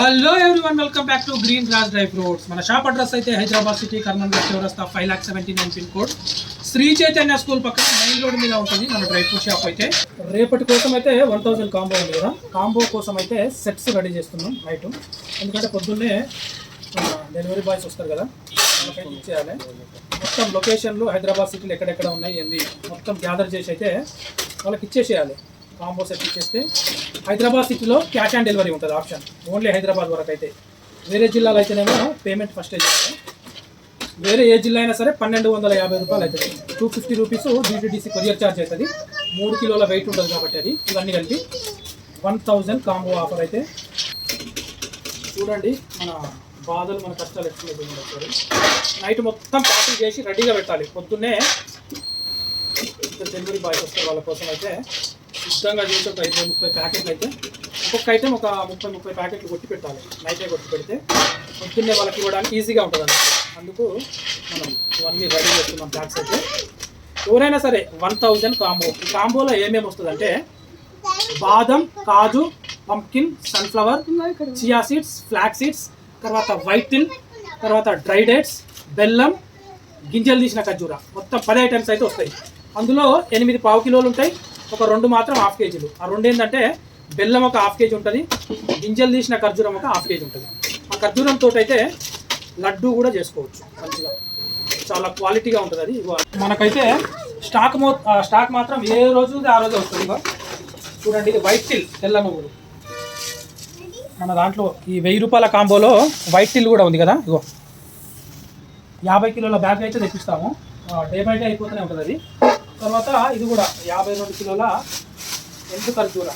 Hello everyone welcome back to green grass dry fruits మన shop address అయితే Hyderabad city Kurnool చౌరస్తా five lakh seventy nine pin code Sri Chaitanya school పక్కన main road మీద ఉంటుంది మన dry fruit shop అయితే. రేపటి కోసం అయితే వన్ థౌసండ్ కాంబో ఉంది కదా. కాంబో కోసం అయితే సెట్స్ రెడీ చేస్తున్నాం నైట్ ఎందుకంటే పొద్దున్నే డెలివరీ బాయ్స్ వస్తారు కదా. వాళ్ళకైతే ఇచ్చేయాలి. మొత్తం లొకేషన్లు హైదరాబాద్ సిటీలో ఎక్కడెక్కడ ఉన్నాయి ఏంది? మొత్తం గ్యాదర్ చేసి అయితే వాళ్ళకి ఇచ్చేసేయాలి. కాంబో సెట్ ఇచ్చేస్తే హైదరాబాద్ సిటీలో క్యాష్ ఆన్ డెలివరీ ఉంటుంది ఆప్షన్. ఓన్లీ హైదరాబాద్ వరకు అయితే. వేరే జిల్లాలో అయితేనేమో పేమెంట్ ఫస్ట్ చేయాలి వేరే ఏ జిల్లా అయినా సరే పన్నెండు వందల యాభై రూపాయలు అవుతుంది. Two fifty rupees DTDC courier charge అవుతుంది. మూడు కిలోల వెయిట్ ఉంటుంది కాబట్టి అది. ఇవన్నీ కలిపి వన్ థౌజండ్ కాంబో ఆఫర్ అయితే. చూడండి మన బాధలు మన కష్టాలు ఎట్లా నైట్ మొత్తం ప్యాకింగ్ చేసి రెడీగా పెట్టాలి. పొద్దున్నే డెలివరీ బాయ్స్ వస్తారు వాళ్ళ కోసం అయితే. సిద్ధంగా చేసి ఒక ఇరవై ముప్పై ప్యాకెట్లు అయితే ఒక్కొక్క ఐటెం ఒక ముప్పై ముప్పై ప్యాకెట్లు కొట్టి పెట్టాలి. నైటే కొట్టి పెడితే పొద్దున్నే వాళ్ళకి ఇవ్వడానికి ఈజీగా ఉంటుంది అన్నమాట అందుకు మనం ఇవన్నీ రెడీ చేస్తున్నాం ప్యాక్స్ అయితే. ఎవరైనా సరే వన్ థౌజండ్ కాంబో ఈ కాంబోలో ఏమేమి వస్తుందంటే బాదం కాజు pumpkin sunflower chia seeds flax seeds తర్వాత వైట్ తర్వాత డ్రై డేట్స్ బెల్లం గింజలు తీసిన ఖర్జూర. మొత్తం పది ఐటమ్స్ అయితే వస్తాయి. అందులో ఎనిమిది పావు కిలోలు ఉంటాయి. ఒక రెండు మాత్రం హాఫ్ కేజీలు. ఆ రెండు ఏంటంటే బెల్లం ఒక హాఫ్ కేజీ ఉంటుంది గింజలు తీసిన ఖర్జూరం ఒక హాఫ్ కేజీ ఉంటుంది. ఆ ఖర్జూరం అయితే లడ్డు కూడా చేసుకోవచ్చు మంచిగా. చాలా క్వాలిటీగా ఉంటుంది అది. మనకైతే స్టాక్ మో స్టాక్ మాత్రం ఏ రోజు ఆ రోజు వస్తుంది ఇగో. చూడండి ఇది వైట్ టిల్ తెల్ల నువ్వులు. మన దాంట్లో ఈ వెయ్యి రూపాయల కాంబోలో వైట్ టిల్ కూడా ఉంది కదా ఇగో. యాభై కిలోల బ్యాగ్ అయితే తెప్పిస్తాము. డే బై డే అయిపోతూనే ఉంటుంది అది. తర్వాత ఇది కూడా యాభై రెండు కిలోల ఎండు ఖర్జూర?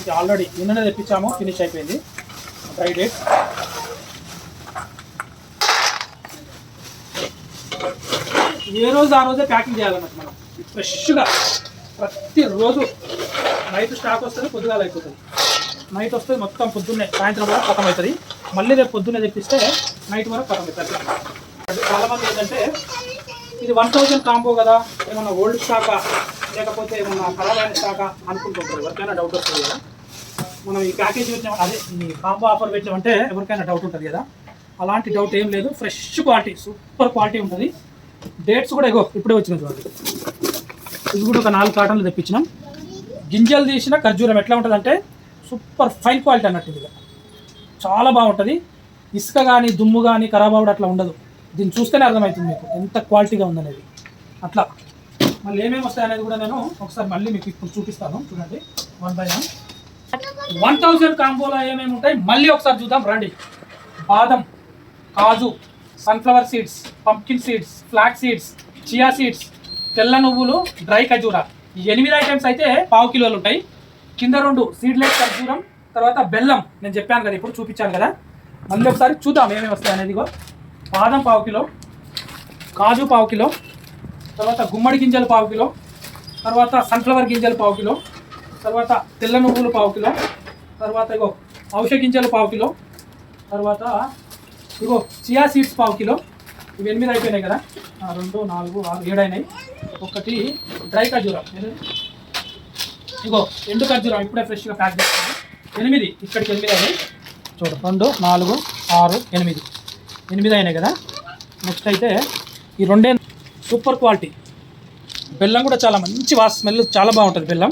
ఇది ఆల్రెడీ నిన్ననే తెప్పించాము ఫినిష్ అయిపోయింది. డ్రై డేట్ ఏ రోజు ఆ రోజే ప్యాకింగ్ చేయాలన్నమాట మనం. ఫ్రెష్గా ప్రతిరోజు నైట్ స్టాక్ వస్తుంది పొద్దుగాల అయిపోతుంది. నైట్ వస్తే మొత్తం పొద్దున్నే సాయంత్రం వరకు ఖతం అవుతుంది. మళ్ళీ రేపు పొద్దున్నే తెప్పిస్తే నైట్ వరకు ఖతం అవుతుంది. చాలా మంది ఏంటంటే ఇది వన్ థౌజండ్ కాంబో కదా ఏమన్నా ఓల్డ్ స్టాకా లేకపోతే ఏమన్నా ఖరాబ్ అయిన స్టాకా అనుకుంటుంటారు. ఎవరికైనా డౌట్ వస్తుంది కదా. మనం ఈ ప్యాకేజ్ పెట్టిన అదే ఈ కాంబో ఆఫర్ పెట్టామంటే ఎవరికైనా డౌట్ ఉంటుంది కదా. అలాంటి డౌట్ ఏం లేదు. ఫ్రెష్ క్వాలిటీ సూపర్ క్వాలిటీ ఉంటుంది. డేట్స్ కూడా ఇగో ఇప్పుడే వచ్చిన చూడండి. ఇది కూడా ఒక నాలుగు కాటన్లు తెప్పించినాం. గింజలు తీసిన ఖర్జూరం ఎట్లా ఉంటుందంటే సూపర్ ఫైన్ క్వాలిటీ అన్నట్టు ఇది. చాలా బాగుంటుంది. ఇసుక కానీ దుమ్ము కానీ ఖరాబ్ అవ్వడం అట్లా ఉండదు. దీన్ని చూస్తేనే అర్థమవుతుంది మీకు ఎంత క్వాలిటీగా ఉందనేది. అట్లా. మళ్ళీ ఏమేమి వస్తాయి అనేది కూడా నేను ఒకసారి మళ్ళీ మీకు ఇప్పుడు చూపిస్తాను. చూడండి. One by one one thousand కాంబోలో ఏమేమి ఉంటాయి? మళ్ళీ ఒకసారి చూద్దాం. రండి. బాదం కాజు sunflower seeds pumpkin seeds flax seeds chia seeds తెల్ల నువ్వులు డ్రై ఖజూరా. ఈ ఎనిమిది ఐటమ్స్ అయితే పావు కిలోలు ఉంటాయి. కింద రెండు సీడ్లెస్ ఖర్జూరం తర్వాత బెల్లం. నేను చెప్పాను కదా ఇప్పుడు చూపించాను కదా. మళ్ళీ ఒకసారి చూద్దాం ఏమేమి వస్తాయి అనేది బాదం పావు కిలో కాజు పావు కిలో తర్వాత గుమ్మడి గింజలు పావు కిలో తర్వాత సన్ఫ్లవర్ గింజలు పావు కిలో తర్వాత తెల్ల నువ్వులు పావు కిలో తర్వాత ఇగో ఔషధ గింజలు పావు కిలో తర్వాత ఇగో చియా సీడ్స్ పావు కిలో. ఇవి ఎనిమిది అయిపోయినాయి కదా? రెండు నాలుగు ఆరు ఏడైనాయి. ఒకటి డ్రై ఖర్జూరం. ఇగో ఎండు ఖర్జూరం ఇప్పుడే ఫ్రెష్గా ప్యాక్ చేస్తాను ఎనిమిది. ఇక్కడికి ఎనిమిది అయినాయి. చూడు రెండు నాలుగు ఆరు ఎనిమిది. ఎనిమిది అయినాయి కదా? నెక్స్ట్ అయితే ఈ రెండే సూపర్ క్వాలిటీ. బెల్లం కూడా చాలా మంచి వాస స్మెల్ చాలా బాగుంటుంది బెల్లం.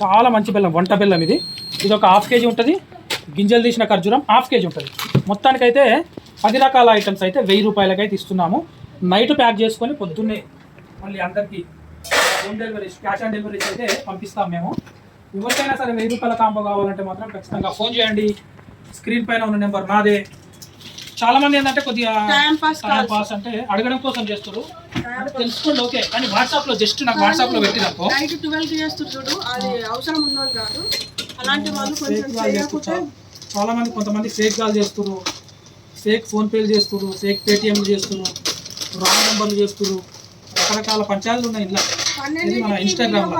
చాలా మంచి బెల్లం వంట బెల్లం ఇది. ఇది ఒక హాఫ్ కేజీ ఉంటుంది. గింజలు తీసిన ఖర్జూరం హాఫ్ కేజీ ఉంటుంది. మొత్తానికైతే పది రకాల ఐటమ్స్ అయితే వెయ్యి రూపాయలకైతే ఇస్తున్నాము నైట్ ప్యాక్ చేసుకొని పొద్దున్నే మళ్ళీ అందరికీ home delivery cash on deliveries అయితే పంపిస్తాం మేము. ఎవరికైనా సరే వెయ్యి రూపాయల కాంబో కావాలంటే మాత్రం ఖచ్చితంగా ఫోన్ చేయండి. స్క్రీన్ పైన ఉన్న నెంబర్ నాదే. చాలా మంది ఏంటంటే కొద్దిగా టైం పాస్ అంటే అడగడం కోసం చేస్తారు తెలుసుకోండి ఓకే. కానీ వాట్సాప్లో జస్ట్ నాకు వాట్సాప్లో పెట్టినప్పో నైట్ ట్వెల్వ్ చేస్తారు చూడు అది అవసరం ఉన్నోళ్ళు కాదు. అలాంటి వాళ్ళు కొంచెం చేయకపోతే చాలా మంది కొంతమంది ఫేక్ కాల్ చేస్తారు ఫేక్ ఫోన్ పేలు చేస్తారు ఫేక్ పేటిఎంలు చేస్తారు రాంగ్ నెంబర్లు చేస్తారు రకరకాల పంచాయతీలు ఉన్నాయి ఇలా మన ఇన్స్టాగ్రామ్?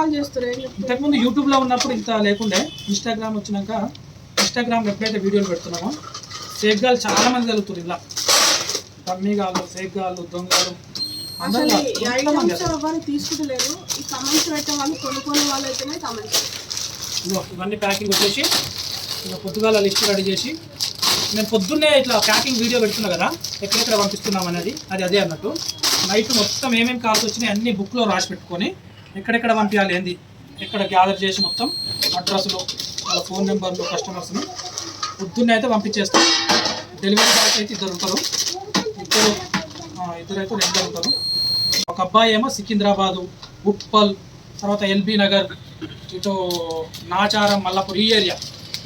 ఇంతకుముందు యూట్యూబ్లో ఉన్నప్పుడు ఇంత లేకుండే ఇన్స్టాగ్రామ్ వచ్చినాక ఇన్స్టాగ్రామ్ ఎప్పుడైతే వీడియోలు పెడుతున్నామో ఫేక్ గాలు చాలా మంది కలుగుతారు ఇలా. డమ్మీ గాలు ఫేక్ గాలు దొంగలు. అందరూ అసలు కాదు, ఈ కొంతమంది ఐటమ్స్ ఎవరు తీసుకుంటలేరు. ఈ కమెంట్స్ పెట్టే వాళ్ళు కొనుక్కునే వాళ్ళు అయితేనే కమెంట్స్ ఇదిగో ఇవన్నీ ప్యాకింగ్ వచ్చేసి ఇక పొద్దుగాల లిస్ట్ రెడీ చేసి నేను పొద్దున్నే ఇట్లా ప్యాకింగ్ వీడియో పెడుతున్నా కదా ఎక్కడెక్కడ పంపిస్తున్నాం అనేది అది అదే అన్నట్టు. నైట్ మొత్తం ఏమేమి కాల్స్ వచ్చినాయి అన్ని బుక్లో రాసి పెట్టుకొని ఎక్కడెక్కడ పంపించాలి ఏంది? ఎక్కడ గ్యాదర్ చేసి మొత్తం అడ్రస్లు వాళ్ళ ఫోన్ నెంబర్లు కస్టమర్స్ని పొద్దున్నే అయితే పంపించేస్తాం. డెలివరీ బాయ్స్ అయితే ఇద్దరు ఉంటారు. ఇద్దరు ఇద్దరైతే ఇద్దరు అయితే రెండు ఉంటారు. ఒక అబ్బాయి ఏమో సికింద్రాబాదు ఉప్పల్ తర్వాత ఎల్బీ నగర్ ఇటు నాచారం మల్లాపూర్ ఈ ఏరియా.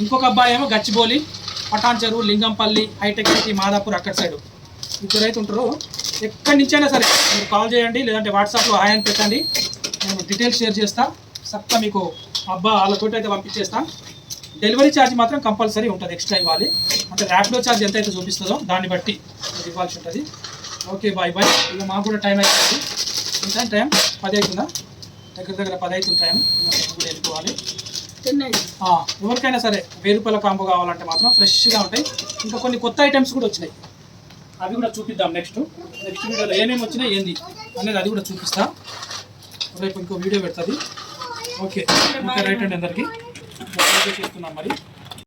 ఇంకొక అబ్బాయి ఏమో గచ్చిబౌలి పటాన్ చెరువు లింగంపల్లి హైటెక్ సిటీ మాదాపూర్ అక్కడ సైడ్. ఇద్దరు అయితే ఉంటారు. ఎక్కడి నుంచైనా సరే మీరు కాల్ చేయండి లేదంటే వాట్సాప్లో హాయ్ అని పెట్టండి. నేను డీటెయిల్స్ షేర్ చేస్తాను చక్కగా మీకు అబ్బా వాళ్ళతోటి అయితే పంపించేస్తాను డెలివరీ ఛార్జ్ మాత్రం కంపల్సరీ ఉంటుంది ఎక్స్ట్రా ఇవ్వాలి. అంటే ర్యాపిడో ఛార్జ్ ఎంత అయితే చూపిస్తుందో దాన్ని బట్టి ఇవ్వాల్సి ఉంటుంది. Okay bye bye. ఇక మాకు కూడా టైం అయిపోయింది. ఎంత టైం పది అవుతుందా? దగ్గర దగ్గర పది అవుతుంది టైం కూడా వెళ్ళిపోవాలి. ఎవరికైనా సరే వెయ్యి రూపాయల కాంబో కావాలంటే మాత్రం ఫ్రెష్గా ఉంటాయి. ఇంకా కొన్ని కొత్త ఐటమ్స్ కూడా వచ్చినాయి. అవి కూడా చూపిద్దాం నెక్స్ట్ నెక్స్ట్ వీడియోలో ఏమేమి వచ్చినాయి ఏంది అనేది అది కూడా చూపిస్తా. రేపు ఇంకో వీడియో పెడుతుంది. ఓకే ఓకే రైట్ అండి అందరికీ. చేస్తున్నాం మరి.